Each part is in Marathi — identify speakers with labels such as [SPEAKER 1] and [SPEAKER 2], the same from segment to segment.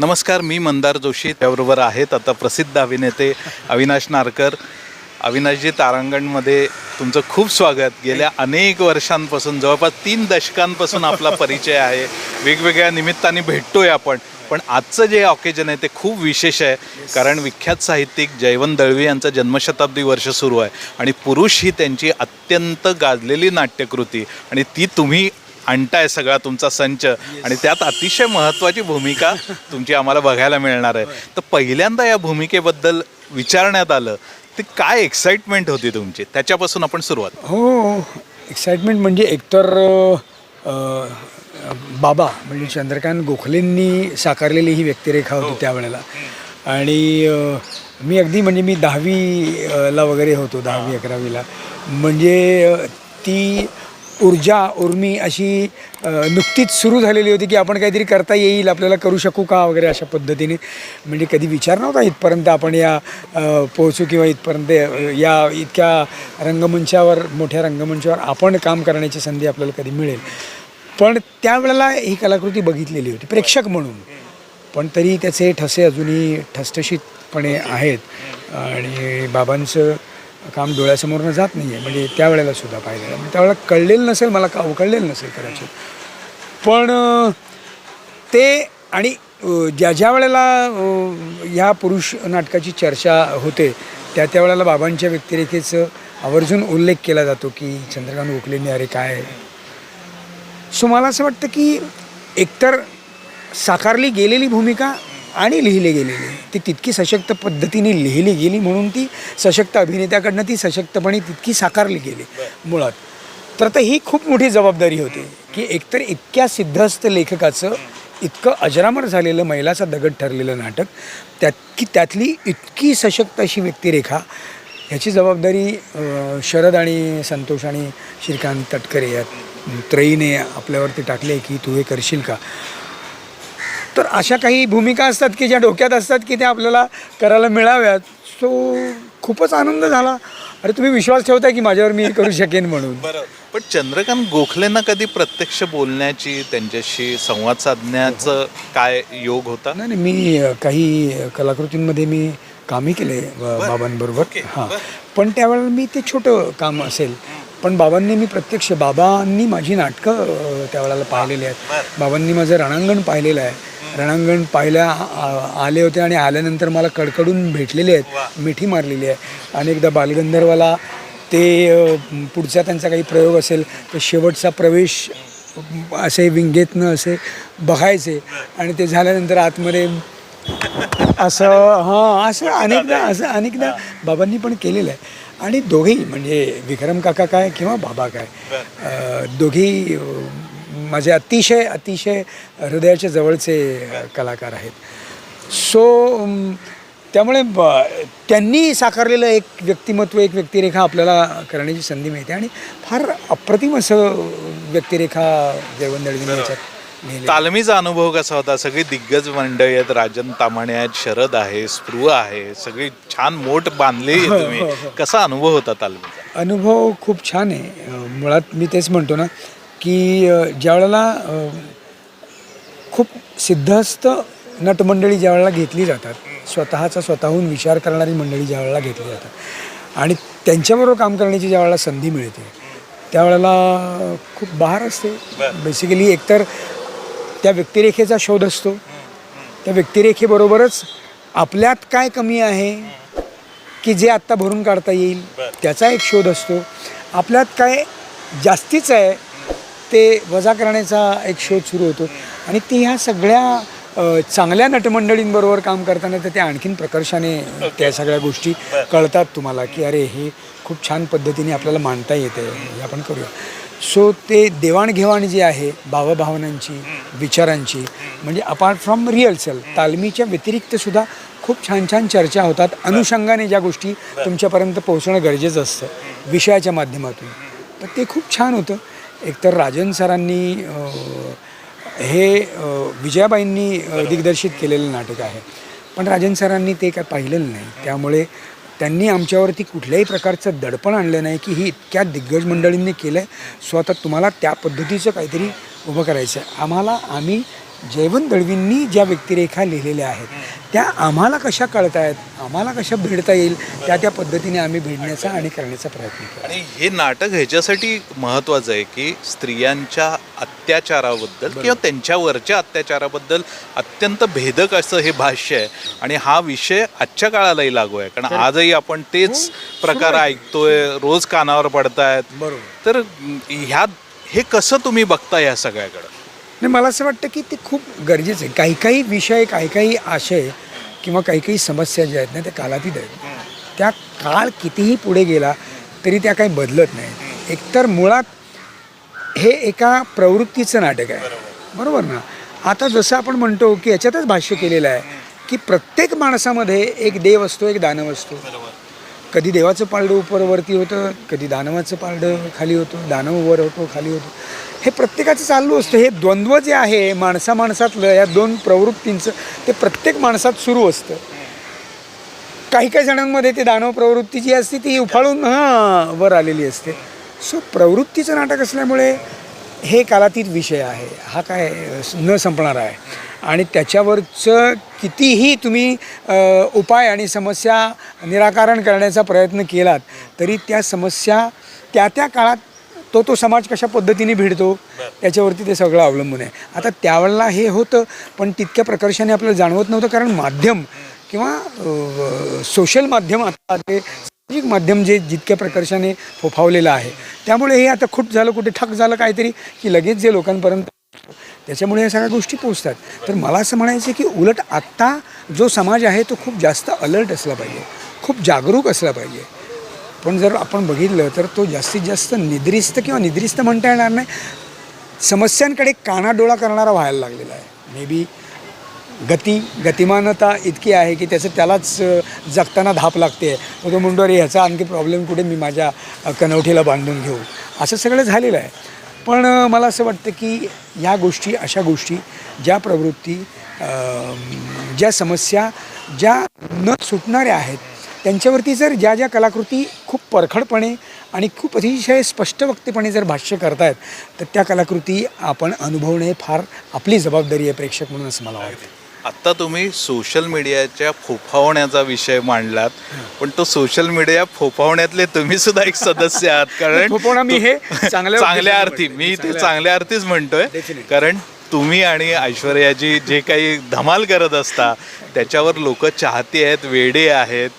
[SPEAKER 1] नमस्कार मी मंदार जोशी. त्याबरोबर आहेत आता प्रसिद्ध अभिनेते अविनाश नारकर. अविनाशजी तारांगणमध्ये तुमचं खूप स्वागत. गेल्या अनेक वर्षांपासून जवळपास तीन दशकांपासून आपला परिचय आहे. वेगवेगळ्या निमित्ताने भेटतोय आपण. पण आजचं जे ऑकेजन आहे ते खूप विशेष आहे. कारण विख्यात साहित्यिक जयवंत दळवी यांचा जन्मशताब्दी वर्ष सुरू आहे. आणि पुरुष ही त्यांची अत्यंत गाजलेली नाट्यकृती. आणि ती तुम्ही आणताय सगळा तुमचा संच. आणि त्यात अतिशय महत्त्वाची भूमिका तुमची आम्हाला बघायला मिळणार आहे. तर पहिल्यांदा या भूमिकेबद्दल विचारण्यात आलं ती काय एक्साइटमेंट होती तुमची? त्याच्यापासून आपण सुरुवात
[SPEAKER 2] हो एक्साइटमेंट म्हणजे एकतर बाबा म्हणजे चंद्रकांत गोखलेंनी साकारलेली ही व्यक्तिरेखा होती त्यावेळेला. आणि मी अगदी म्हणजे मी दहावी अ, ला वगैरे होतो दहावी अकरावीला. म्हणजे ती ऊर्जा उर्मी अशी नुकतीच सुरू झालेली होती की आपण काहीतरी करता येईल आपल्याला करू शकू का वगैरे अशा पद्धतीने. म्हणजे कधी विचार नव्हता इथपर्यंत आपण या पोहोचू किंवा इथपर्यंत या इतक्या रंगमंचावर मोठ्या रंगमंचावर आपण काम करण्याची संधी आपल्याला कधी मिळेल. पण त्यावेळेला ही कलाकृती बघितलेली होती प्रेक्षक म्हणून. पण तरी त्याचे ठसे अजूनही ठसठशीतपणे आहेत. आणि बाबांचं काम डोळ्यासमोरनं जात नाही आहे म्हणजे त्यावेळेला सुद्धा पाहिलेलं. म्हणजे त्यावेळेला कळलेलं नसेल मला का कळलेलं नसेल कदाचित. पण ते आणि ज्या ज्या वेळेला ह्या पुरुष नाटकाची चर्चा होते त्या त्या वेळेला बाबांच्या व्यक्तिरेखेचं आवर्जून उल्लेख केला जातो की चंद्रकांत गोखलेंनी अरे काय? सो मला असं वाटतं की एकतर साकारली गेलेली भूमिका आणि लिहिले गेलेली. ती तितकी सशक्त पद्धतीने लिहिली गेली म्हणून ती सशक्त अभिनेत्याकडनं ती सशक्तपणे तितकी साकारली गेली. मुळात. तर आता ही खूप मोठी जबाबदारी होती की एकतर इतक्या सिद्धस्त लेखकाचं इतकं अजरामर झालेलं मैलाचा दगड ठरलेलं नाटक त्यात की त्यातली इतकी सशक्त अशी व्यक्तिरेखा ह्याची जबाबदारी शरद आणि संतोष आणि श्रीकांत तटकरे या त्रयीने आपल्यावरती टाकले की तू हे करशील का? तर अशा काही भूमिका असतात की ज्या डोक्यात असतात की त्या आपल्याला करायला मिळाव्यात. सो खूपच आनंद झाला. अरे तुम्ही विश्वास ठेवताय की माझ्यावर मी हे करू शकेन म्हणून?
[SPEAKER 1] बरं. पण चंद्रकांत गोखलेंना कधी प्रत्यक्ष बोलण्याची त्यांच्याशी संवाद साधण्याचं काय योग होता?
[SPEAKER 2] नाही नाही मी काही कलाकृतींमध्ये मी कामही केले ब- बाबांबरोबर. हां. पण त्यावेळेला मी ते छोटं काम असेल. पण बाबांनी मी प्रत्यक्ष बाबांनी माझी नाटकं अ, त्यावेळेला पाहिलेली आहेत. बाबांनी माझं रणांगण पाहिलेलं आहे. रणांगण पाहिल्या आले होते आणि आल्यानंतर मला कडकडून भेटलेले आहेत. मिठी मारलेली आहे. अनेकदा बालगंधर्वाला ते पुढचा त्यांचा काही प्रयोग असेल तर शेवटचा प्रवेश असे विंगेतनं असे बघायचे. आणि ते झाल्यानंतर आतमध्ये असं हां असं अनेकदा असं अनेकदा बाबांनी पण केलेलं आहे. आणि दोघेही म्हणजे विक्रम काका काय किंवा बाबा काय दोघेही माझे अतिशय अतिशय हृदयाच्या जवळचे कलाकार आहेत. सो अं, त्यामुळे ब- त्यांनी साकारलेलं एक व्यक्तिमत्व एक व्यक्तिरेखा आपल्याला करण्याची संधी मिळते आणि फार अप्रतिम असं व्यक्तिरेखा जयवंत दळवीने याच्यात
[SPEAKER 1] तालमीचा अनुभव कसा होता? सगळी दिग्गज मंडळी आहेत राजन तामाणे आहेत शरद आहे स्पृह आहे सगळी छान मोठ बांधली
[SPEAKER 2] हो,
[SPEAKER 1] तुम्ही. कसा अनुभव होता तालमीचा?
[SPEAKER 2] अनुभव खूप छान आहे. मुळात मी तेच म्हणतो ना की अं, ज्या वेळेला अं, खूप सिद्धहस्त नटमंडळी ज्या वेळेला घेतली जातात स्वतःचा स्वतःहून विचार करणारी मंडळी ज्या वेळेला घेतली जातात आणि त्यांच्याबरोबर काम करण्याची ज्या वेळेला संधी मिळते त्यावेळेला खूप बहार असते. बेसिकली एकतर त्या व्यक्तिरेखेचा शोध असतो. त्या व्यक्तिरेखेबरोबरच आपल्यात काय कमी आहे की जे आत्ता भरून काढता येईल त्याचा एक शोध असतो. आपल्यात काय जास्तीच आहे ते वजा करण्याचा एक शोध सुरू होतो. आणि ते ह्या सगळ्या चांगल्या नटमंडळींबरोबर काम करताना तर त्या आणखीन प्रकर्षाने त्या सगळ्या गोष्टी कळतात तुम्हाला की अरे हे खूप छान पद्धतीने आपल्याला मांडता येते हे आपण करूया. सो ते देवाणघेवाण जी आहे भावभावनांची विचारांची म्हणजे अपार्ट फ्रॉम रिअल्सल तालमीच्या व्यतिरिक्तसुद्धा खूप छान छान चर्चा होतात. अनुषंगाने ज्या गोष्टी तुमच्यापर्यंत पोहोचणं गरजेचं असतं विषयाच्या माध्यमातून. तर ते खूप छान होतं. एकतर राजन सरांनी हे विजयाबाईंनी दिग्दर्शित केलेलं नाटक आहे. पण राजन सरांनी ते काय पाहिलेलं नाही. त्यामुळे त्यांनी आमच्यावरती कुठल्याही प्रकारचं दडपण आणलं नाही की ही इतक्या दिग्गज मंडळींनी केलं आहे सो आता तुम्हाला त्या पद्धतीचं काहीतरी उभं करायचं आहे आम्हाला आम्ही जयवंत दळवींनी ज्या व्यक्तिरेखा लिहिलेल्या आहेत त्या आम्हाला कशा कळत आहेत आम्हाला कशा भिडता येईल? त्या त्या पद्धतीने आम्ही भिडण्याचा आणि करण्याचा प्रयत्न केला
[SPEAKER 1] आणि हे नाटक ह्याच्यासाठी महत्वाचं आहे की स्त्रियांच्या अत्याचाराबद्दल किंवा त्यांच्यावरच्या अत्याचाराबद्दल अत्यंत भेदक असं हे भाष्य आहे. आणि हा विषय आजच्या काळालाही लागू आहे. कारण आजही आपण तेच प्रकार ऐकतोय रोज कानावर पडतायत.
[SPEAKER 2] बरोबर.
[SPEAKER 1] तर ह्या हे कसं तुम्ही बघता या सगळ्याकडं?
[SPEAKER 2] नाही मला असं वाटतं की ते खूप गरजेचं आहे. काही काही विषय काही काही आशय किंवा काही काही समस्या ज्या आहेत ना त्या कालातीत आहेत. त्या काळ कितीही पुढे गेला तरी त्या काही बदलत नाही. एकतर मुळात हे एका प्रवृत्तीचं नाटक आहे. बरोबर ना? आता जसं आपण म्हणतो की याच्यातच भाष्य केलेलं आहे की प्रत्येक माणसामध्ये एक देव असतो एक दानव असतो. कधी देवाचं पारडं उपरवरती होतं कधी दानवाचं पारडं खाली होतं दानव वर होतो खाली होतो. हे प्रत्येकाचं चालू असतं. हे द्वंद्व जे आहे माणसा माणसातलं या दोन प्रवृत्तींचं ते प्रत्येक माणसात सुरू असतं. काही काही जणांमध्ये ते दानव प्रवृत्ती जी असते ती उफाळून हां वर आलेली असते. सो प्रवृत्तीचं नाटक असल्यामुळे हे कालातीत विषय आहे. हा काय न संपणारा आहे. आणि त्याच्यावरचं कितीही तुम्ही उपाय आणि समस्या निराकरण करण्याचा प्रयत्न केलात तरी त्या समस्या त्या त्या काळात तो तो समाज कशा पद्धतीने भिडतो त्याच्यावरती ते सगळं अवलंबून आहे. आता त्यावेळेला हे होतं पण तितक्या प्रकर्षाने आपल्याला जाणवत नव्हतं कारण माध्यम किंवा सोशल माध्यम आता ते सामाजिक माध्यम जे जितक्या प्रकर्षाने फोफावलेलं आहे त्यामुळे हे आता खूप झालं कुठे ठक झालं काहीतरी की लगेच जे लोकांपर्यंत त्याच्यामुळे या सगळ्या गोष्टी पोचतात तर मला असं म्हणायचं की उलट आत्ता जो समाज आहे तो खूप जास्त अलर्ट असला पाहिजे. खूप जागरूक असला पाहिजे. पण जर आपण बघितलं तर तो जास्तीत जास्त निद्रिस्त किंवा निद्रिस्त म्हणता येणार नाही. समस्यांकडे कानाडोळा करणारा व्हायला लागलेला आहे. मे बी गती गतिमानता इतकी आहे की त्याचं त्यालाच जगताना धाप लागते. मग तो म्हणतो अरे ह्याचा आणखी प्रॉब्लेम कुठे? मी माझ्या कनवठीला बांधून घेऊ. असं सगळं झालेलं आहे. पण मला असं वाटतं की या गोष्टी अशा गोष्टी ज्या प्रवृत्ती ज्या समस्या ज्या न सुटणाऱ्या आहेत त्यांच्यावरती जर ज्या ज्या कलाकृती खूप परखडपणे आणि खूप अतिशय स्पष्ट वक्तेपणे जर भाष्य करतायत तर त्या कलाकृती आपण अनुभवणे फार आपली जबाबदारी आहे प्रेक्षक म्हणून असं मला वाटतं.
[SPEAKER 1] आत्ता तुम्ही सोशल मीडियाच्या फोफावण्याचा विषय मांडलात पण तो सोशल मीडिया फोफावण्यातले तुम्ही सुद्धा एक सदस्य आहात कारण
[SPEAKER 2] मी हे चांगल्या
[SPEAKER 1] अर्थी. मी ते
[SPEAKER 2] चांगल्या
[SPEAKER 1] अर्थीच म्हणतोय. कारण तुम्ही आणि ऐश्वर्याजी जे काही धमाल करत असता त्याच्यावर लोक चाहते आहेत वेडे आहेत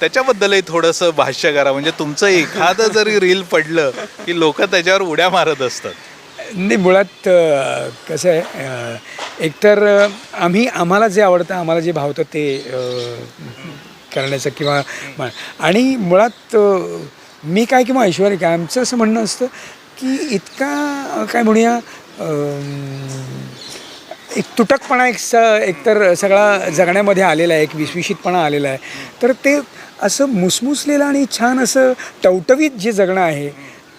[SPEAKER 1] त्याच्याबद्दलही थोडंसं भाष्य करा म्हणजे तुमचं एखादं जरी रील पडलं की लोक त्याच्यावर उड्या मारत असतात
[SPEAKER 2] नाही मुळात कसं आहे एकतर आम्ही आम्हाला जे आवडतं आम्हाला जे भावतं ते करण्याचं किंवा आणि मुळात मी काय किंवा ऐश्वर्य काय आमचं असं म्हणणं असतं की इतका काय म्हणूया एक तुटकपणा एक स एकतर सगळा जगण्यामध्ये आलेला आहे एक विश्विषितपणा आलेला आहे. तर ते असं मुसमुसलेलं आणि छान असं टवटवीत जे जगणं आहे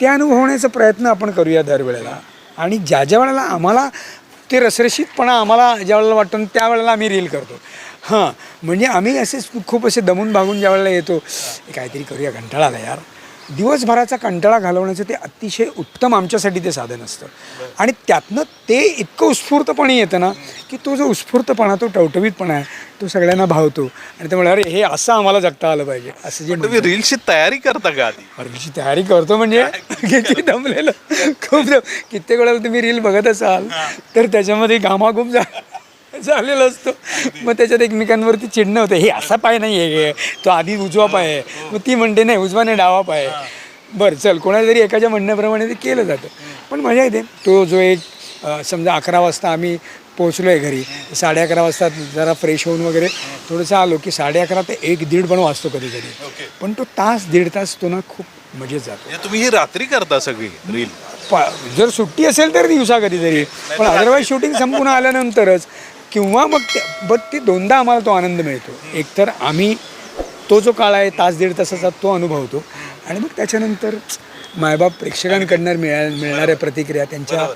[SPEAKER 2] ते अनुभवण्याचा प्रयत्न आपण करूया दरवेळेला. आणि ज्या ज्या वेळेला आम्हाला ते रसरशीतपणा आम्हाला ज्या वेळेला वाटतो त्यावेळेला आम्ही रील करतो. हां म्हणजे आम्ही असेच खूप असे दमून भागून ज्या वेळेला येतो. काहीतरी करूया घंटाळा यार. दिवसभराचा कंटाळा घालवण्याचं ते अतिशय उत्तम आमच्यासाठी ते साधन असतं. आणि त्यातनं ते इतकं उत्स्फूर्तपणे येतं ना की तो जो उत्स्फूर्तपणा तो टवटवीतपणा आहे तो सगळ्यांना भावतो. आणि त्यामुळे अरे हे असं आम्हाला जगता आलं पाहिजे. असं जे
[SPEAKER 1] तुम्ही रीलची तयारी करता का
[SPEAKER 2] अरवीची तयारी करतो म्हणजे किती दमलेलं. खूप कित्येक वेळेला तुम्ही रील बघत असाल तर त्याच्यामध्ये घामाघूम झा झालेलं असतो. मग त्याच्यात एकमेकांवरती चिडणं होतं. हे असा पाय नाही आहे तो आधी उजवा पाय आहे. मग ती म्हणते नाही उजवा नाही डावा पाय आहे. बरं चल कोणाला तरी एकाच्या म्हणण्याप्रमाणे ते केलं जातं. पण मजा येते. तो जो एक समजा अकरा वाजता आम्ही पोहोचलो आहे घरी साडे अकरा वाजता जरा फ्रेश होऊन वगैरे थोडंसं आलो की साडे अकरा ते एक दीड पण वाजतो कधी कधी पण तो तास दीड तास तो ना खूप मजेत जातो.
[SPEAKER 1] म्हणजे तुम्ही ही रात्री करता सगळी रील
[SPEAKER 2] जर सुट्टी असेल तर दिवसा कधीतरी. पण अदरवाईज शूटिंग संपून आल्यानंतरच किंवा मग ते बट ते दोनदा आम्हाला तो आनंद मिळतो. एकतर आम्ही तो जो काळ आहे तास दीड तासाचा तो अनुभवतो. आणि मग त्याच्यानंतर मायबाप प्रेक्षकांकडनं मिळा मिळणाऱ्या प्रतिक्रिया त्यांच्या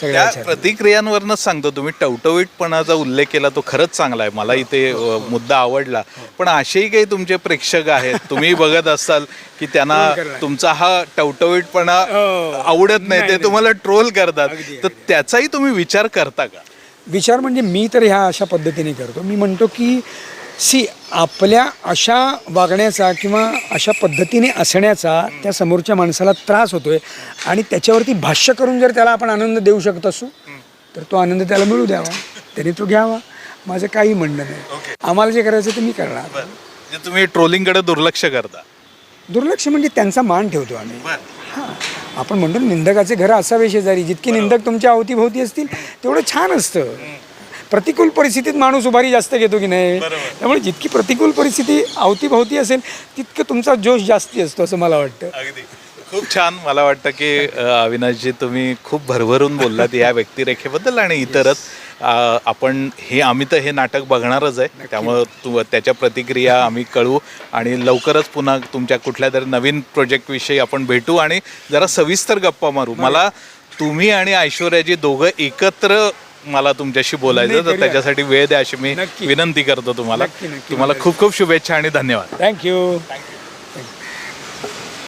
[SPEAKER 2] सगळ्या
[SPEAKER 1] प्रतिक्रियांवरनच सांगतो. तुम्ही टवटवीतपणाचा उल्लेख केला तो खरंच चांगला आहे. मला इथे अ, मुद्दा आवडला. पण असेही काही तुमचे प्रेक्षक आहेत तुम्ही बघत असाल की त्यांना. तुमचा हा टवटवीतपणा
[SPEAKER 2] हो.
[SPEAKER 1] आवडत नाही ते
[SPEAKER 2] नाही,
[SPEAKER 1] तुम्हाला ट्रोल करतात.
[SPEAKER 2] अगदी,
[SPEAKER 1] तर त्याचाही तुम्ही विचार करता का?
[SPEAKER 2] विचार म्हणजे मी तर ह्या अशा पद्धतीने करतो. मी म्हणतो की सी आपल्या अशा वागण्याचा किंवा अशा पद्धतीने असण्याचा त्या समोरच्या माणसाला त्रास होतोय आणि त्याच्यावरती भाष्य करून जर त्याला आपण आनंद देऊ शकत असू तर तो आनंद त्याला मिळू द्यावा. त्याने तो घ्यावा. माझं काही म्हणणं नाही. आम्हाला जे करायचं ते मी करणार.
[SPEAKER 1] म्हणजे तुम्ही ट्रोलिंगकडे दुर्लक्ष करता.
[SPEAKER 2] दुर्लक्ष म्हणजे त्यांचा मान ठेवतो आम्ही. हां. आपण म्हणतो निंदकाचे घरं असावे शेजारी. जितके निंदक तुमच्या अवतीभोवती असतील तेवढं छान असतं. प्रतिकूल परिस्थितीत माणूस उभारी जास्त घेतो की नाही? त्यामुळे जितकी प्रतिकूल परिस्थिती अवतीभोवती असेल तितकं तुमचा जोश जास्ती असतो असं मला वाटतं.
[SPEAKER 1] अगदी. खूप छान. मला वाटतं की अविनाशजी तुम्ही खूप भरभरून बोललात या व्यक्तिरेखेबद्दल आणि इतरच. आपण हे आम्ही तर हे नाटक बघणारच आहे. त्यामुळं तू त्याच्या प्रतिक्रिया आम्ही कळू आणि लवकरच पुन्हा तुमच्या कुठल्या तरी नवीन प्रोजेक्टविषयी आपण भेटू आणि जरा सविस्तर गप्पा मारू. मला तुम्ही आणि ऐश्वर्याजी दोघं एकत्र मला तुमच्याशी बोलायचं तर. त्याच्यासाठी वेळ द्या अशी मी. विनंती करतो तुम्हाला. तुम्हाला खूप खूप शुभेच्छा आणि धन्यवाद.
[SPEAKER 2] थँक्यू